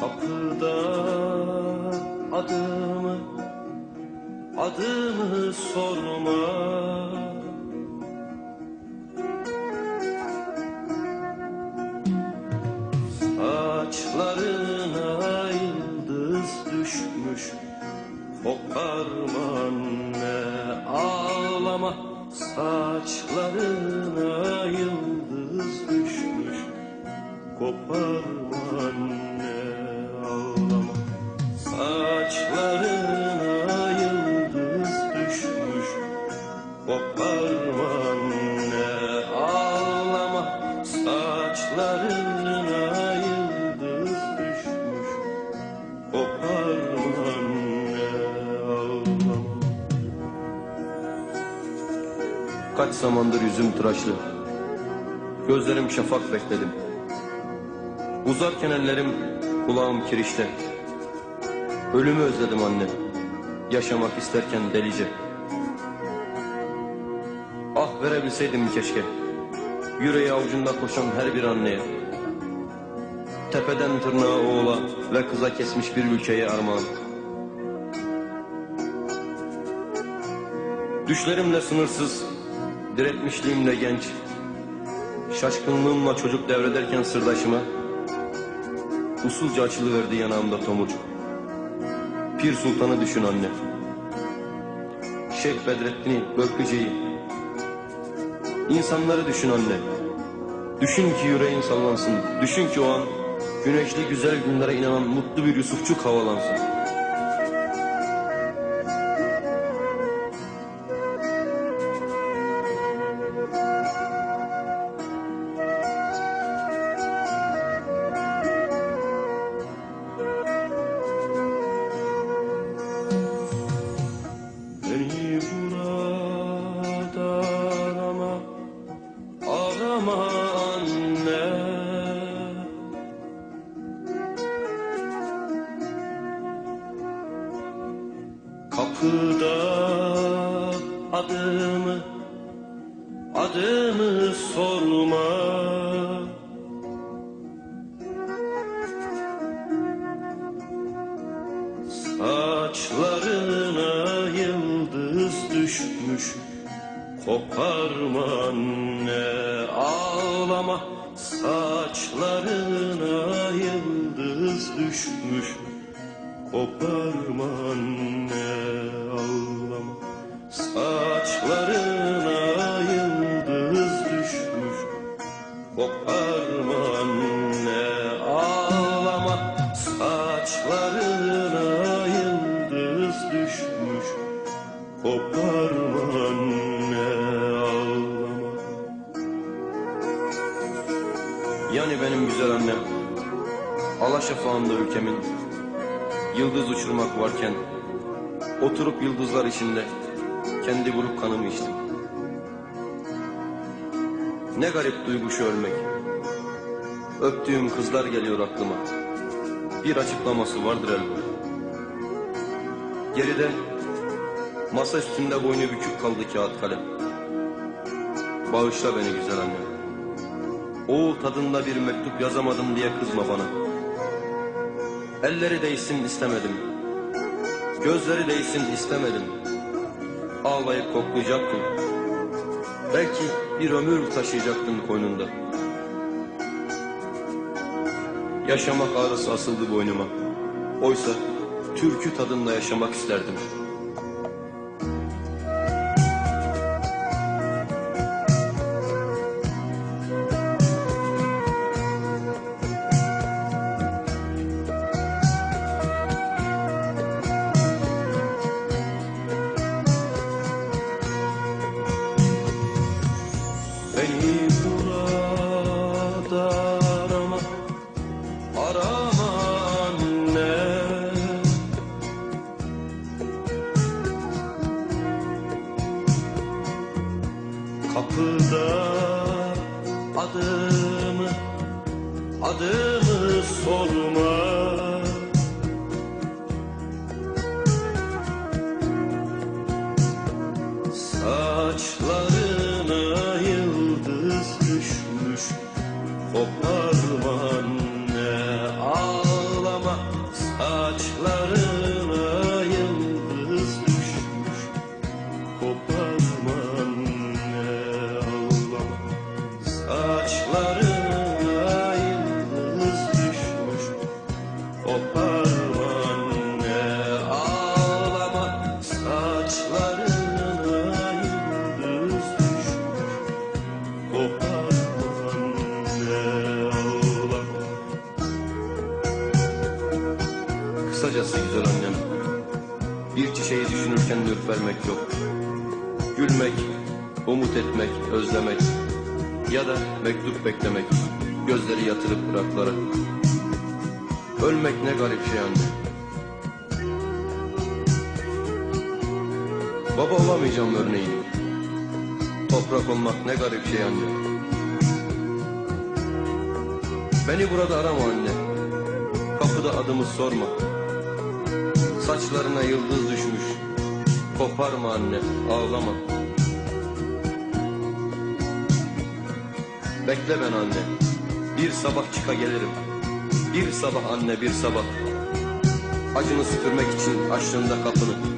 Kapıda adımı adımı sorma. Saçlarına yıldız düşmüş Koparma anne ağlama. Saçlarına yıldız düşmüş Koparma Kaç zamandır yüzüm tıraşlı. Gözlerim şafak bekledim. Uzarken ellerim kulağım kirişte. Ölümü özledim anne. Yaşamak isterken delice. Ah verebilseydim keşke. Yüreği avucunda koşan her bir anneye. Tepeden tırnağa oğula ve kıza kesmiş bir ülkeye armağan. Düşlerimle sınırsız, diretmişliğimle genç Şaşkınlığımla çocuk devrederken sırdaşıma Usulca açılıverdi yanağımda tomurcuk Pir Sultan'ı düşün anne. Şeyh Bedrettin'i, Börküce'yi. İnsanları düşün anne. Düşün ki yüreğin sallansın. Düşün ki o an Güneşli güzel günlere inanan mutlu bir Yusufçuk havalansın Kapıda adımı Adımı sorma. Saçlarına yıldız düşmüş Koparma anne ağlama. Saçlarına yıldız düşmüş Koparma anne ağlama Saçlarına yıldız düşmüş. Koparma anne ağlama Saçlarına yıldız düşmüş. Koparma anne ağlama Yani benim güzel annem Alaşafağında ülkemin Yıldız uçurmak varken Oturup yıldızlar içinde Kendi buruk kanımı içtim. Ne garip duygu şu ölmek. Öptüğüm kızlar geliyor aklıma. Bir açıklaması vardır elbette. Geride Masa üstünde boynu bükük kaldı kağıt kalem. Bağışla beni güzel annem Oğul tadında bir mektup yazamadım diye kızma bana Elleri değsin istemedim. Gözleri değsin istemedim. Ağlayıp koklayacaktım. Belki bir ömür taşıyacaktın koynunda. Yaşamak ağrısı asıldı boynuma. Oysa türkü tadında yaşamak isterdim Adımı sorma. Saçlarına yıldız düşmüş Koparma Severken de ürpermek yok. Gülmek, umut etmek, özlemek ya da mektup beklemek. Gözleri yatırıp bıraklara. Ölmek ne garip şey anne. Baba olamayacağım örneğin. Toprak olmak ne garip şey anne. Beni burada arama anne. Kapıda adımı sorma. Saçlarına yıldız düşmüş. Koparma anne, ağlama. Bekle ben anne. Bir sabah çıka gelirim. Bir sabah anne, bir sabah. Acını süpürmek için açtığında kapını.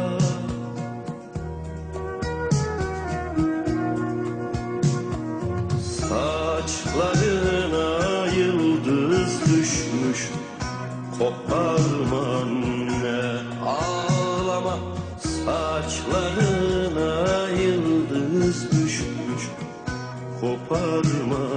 Koparma anne Ağlama Saçlarına yıldız düşmüş. Koparma